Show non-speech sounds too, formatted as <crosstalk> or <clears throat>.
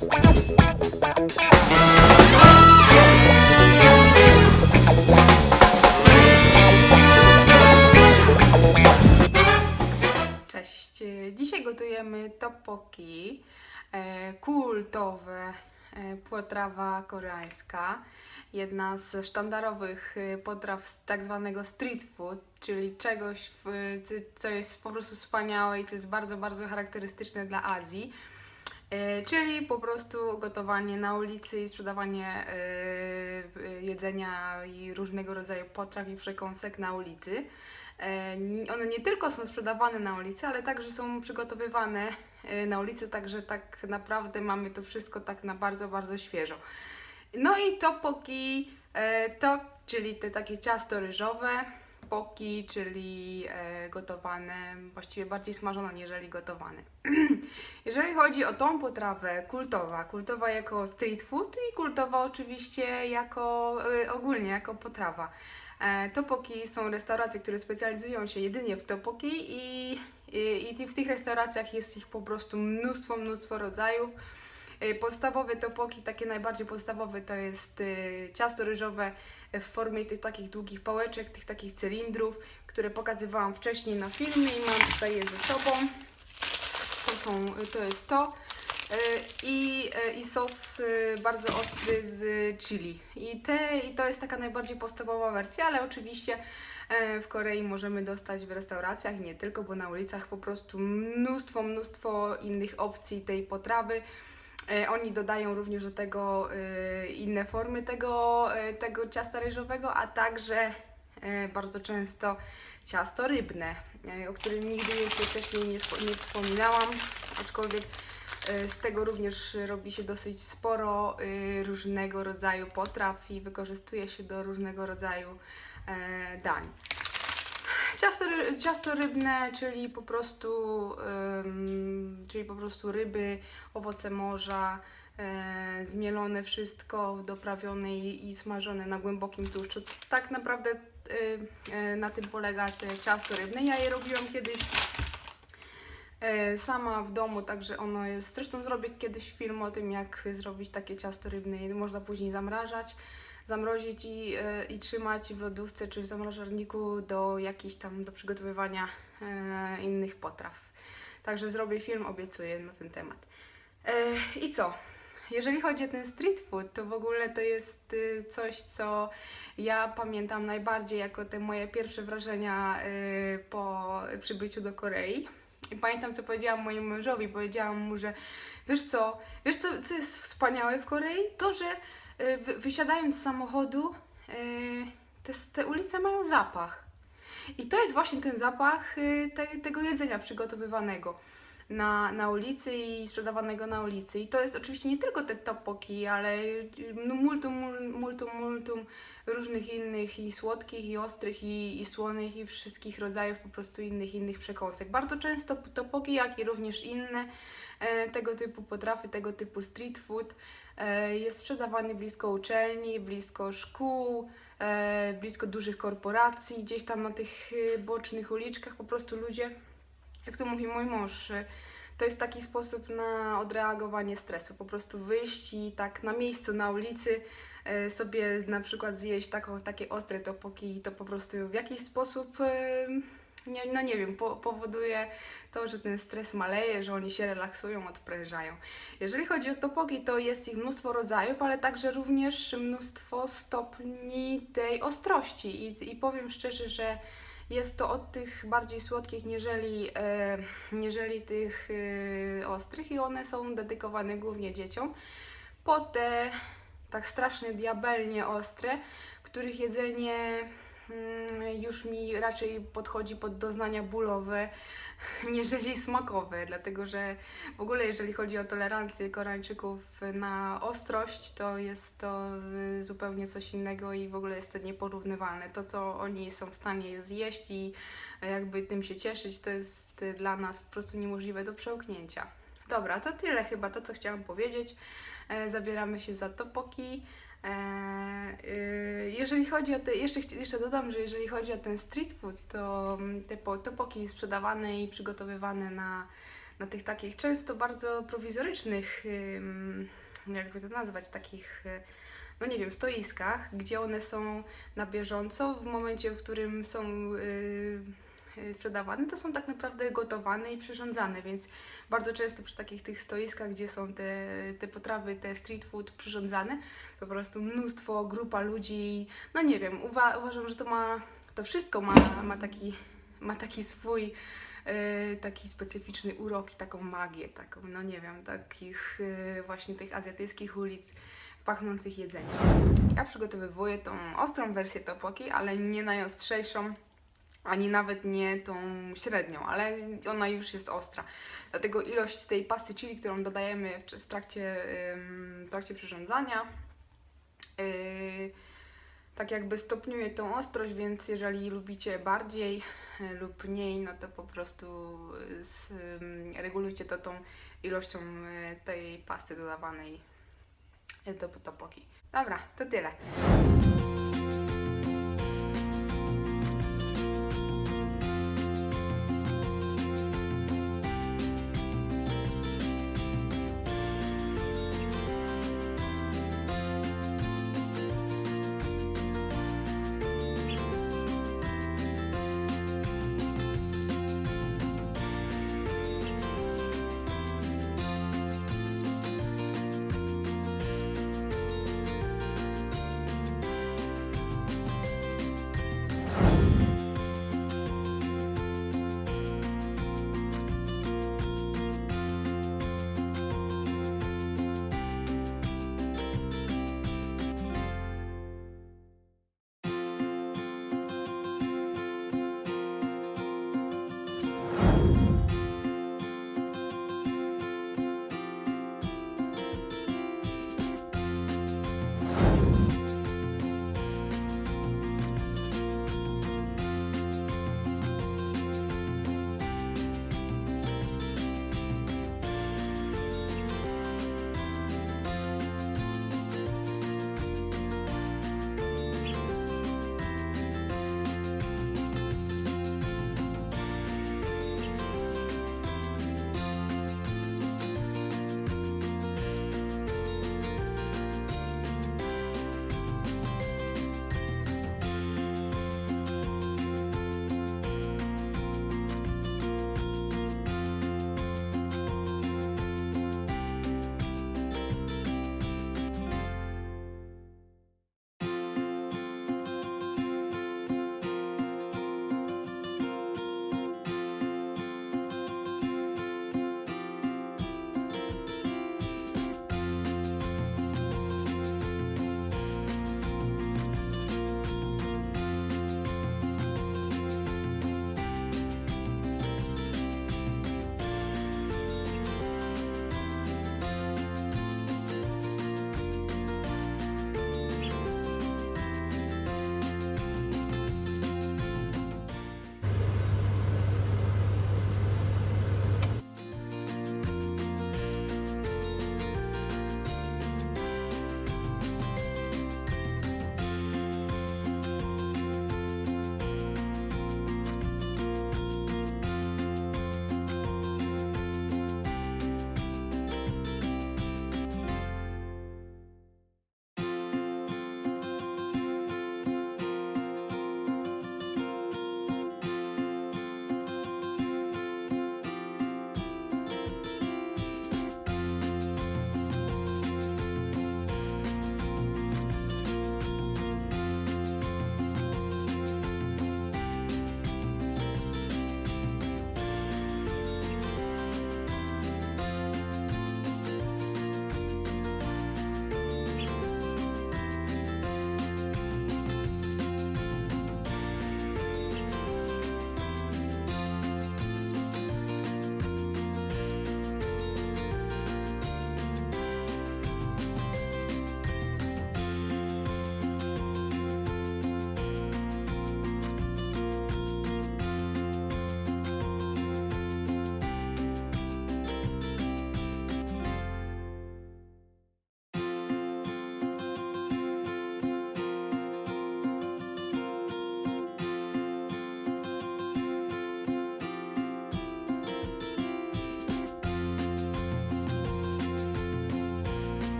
Cześć. Dzisiaj gotujemy topoki, e, kultowe e, potrawa koreańska. Jedna z sztandarowych e, potraw z tak zwanego street food, czyli czegoś, co jest po prostu wspaniałe i co jest bardzo, bardzo charakterystyczne dla Azji. E, Czyli po prostu gotowanie na ulicy i sprzedawanie e, jedzenia i różnego rodzaju potraw i przekąsek na ulicy. E, One nie tylko są sprzedawane na ulicy, ale także są przygotowywane na ulicy, także tak naprawdę mamy to wszystko tak na bardzo, bardzo świeżo. No i topoki, to, czyli te takie ciasto ryżowe, poki, czyli e, gotowane, właściwie bardziej smażone niżeli gotowane. <clears throat> Jeżeli chodzi o tą potrawę, kultowa, kultowa jako street food i kultowa oczywiście jako y, ogólnie jako potrawa. E, topoki są restauracje, które specjalizują się jedynie w topoki i, i, i w tych restauracjach jest ich po prostu mnóstwo, mnóstwo rodzajów. Podstawowe topoki, takie najbardziej podstawowe, to jest ciasto ryżowe w formie tych takich długich pałeczek, tych takich cylindrów, które pokazywałam wcześniej na filmie i mam tutaj je ze sobą. To, są, to jest to. Y, I, y, I sos y, bardzo ostry z chili. I, te, I to jest taka najbardziej podstawowa wersja, ale oczywiście e, w Korei możemy dostać w restauracjach nie tylko, bo na ulicach po prostu mnóstwo, mnóstwo innych opcji tej potrawy. E, Oni dodają również do tego e, inne formy tego, e, tego ciasta ryżowego, a także bardzo często ciasto rybne, o którym nigdy jeszcze wcześniej nie, nie wspominałam, aczkolwiek z tego również robi się dosyć sporo różnego rodzaju potraw i wykorzystuje się do różnego rodzaju dań. Ciasto, ciasto rybne, czyli po prostu, ym, czyli po prostu ryby, owoce morza, e, zmielone wszystko, doprawione i, i smażone na głębokim tłuszczu. Tak naprawdę y, e, na tym polega te ciasto rybne. Ja je robiłam kiedyś e, sama w domu, także ono jest. Zresztą zrobię kiedyś film o tym, jak zrobić takie ciasto rybne. Można później zamrażać, zamrozić i, e, i trzymać w lodówce czy w zamrażarniku do jakichś tam do przygotowywania e, innych potraw. Także zrobię film, obiecuję na ten temat. E, I co? Jeżeli chodzi o ten street food, to w ogóle to jest y, coś, co ja pamiętam najbardziej jako te moje pierwsze wrażenia y, po przybyciu do Korei. I pamiętam, co powiedziałam mojemu mężowi. Powiedziałam mu, że wiesz co, wiesz co, co jest wspaniałe w Korei? To, że y, wy, wysiadając z samochodu, y, te, te ulice mają zapach. I to jest właśnie ten zapach y, te, tego jedzenia przygotowywanego na, na ulicy i sprzedawanego na ulicy. I to jest oczywiście nie tylko te topoki, ale no multum, mul- multum, multum różnych innych i słodkich, i ostrych, i, i słonych, i wszystkich rodzajów po prostu innych, innych przekąsek. Bardzo często topoki, jak i również inne e, tego typu potrawy, tego typu street food e, jest sprzedawany blisko uczelni, blisko szkół, e, blisko dużych korporacji, gdzieś tam na tych bocznych uliczkach po prostu ludzie, jak to mówi mój mąż, y, to jest taki sposób na odreagowanie stresu, po prostu wyjść i tak na miejscu, na ulicy e, sobie na przykład zjeść taką, takie ostre topoki i to po prostu w jakiś sposób, e, nie, no nie wiem, po, powoduje to, że ten stres maleje, że oni się relaksują, odprężają. Jeżeli chodzi o topoki, to jest ich mnóstwo rodzajów, ale także również mnóstwo stopni tej ostrości i, i powiem szczerze, że jest to od tych bardziej słodkich, niżeli, e, niżeli tych e, ostrych i one są dedykowane głównie dzieciom. Po te tak strasznie diabelnie ostre, których jedzenie już mi raczej podchodzi pod doznania bólowe, <laughs> niżeli smakowe, dlatego że w ogóle jeżeli chodzi o tolerancję Koreańczyków na ostrość, to jest to y, zupełnie coś innego i w ogóle jest to nieporównywalne. To, co oni są w stanie zjeść i jakby tym się cieszyć, to jest dla nas po prostu niemożliwe do przełknięcia. Dobra, to tyle chyba to, co chciałam powiedzieć. E, Zabieramy się za topoki. E, y, Jeżeli chodzi o te, jeszcze, jeszcze dodam, że jeżeli chodzi o ten street food, to mm, te po- topoki sprzedawane i przygotowywane na, na tych takich często bardzo prowizorycznych, jakby to nazwać, takich, y, no nie wiem, stoiskach, gdzie one są na bieżąco w momencie, w którym są y, sprzedawane, to są tak naprawdę gotowane i przyrządzane, więc bardzo często przy takich tych stoiskach, gdzie są te, te potrawy, te street food przyrządzane, po prostu mnóstwo, grupa ludzi, no nie wiem, uwa- uważam, że to ma, to wszystko ma, ma taki, ma taki swój e, taki specyficzny urok i taką magię, taką, no nie wiem, takich e, właśnie tych azjatyckich ulic pachnących jedzeniem. Ja przygotowywuję tą ostrą wersję topoki, ale nie najostrzejszą, ani nawet nie tą średnią, ale ona już jest ostra. Dlatego ilość tej pasty chili, którą dodajemy w, trakcie, w trakcie przyrządzania, yy, tak jakby stopniuje tą ostrość, więc jeżeli lubicie bardziej e, lub mniej, no to po prostu y, regulujcie to tą ilością tej pasty dodawanej do topoki. Dobra, to tyle.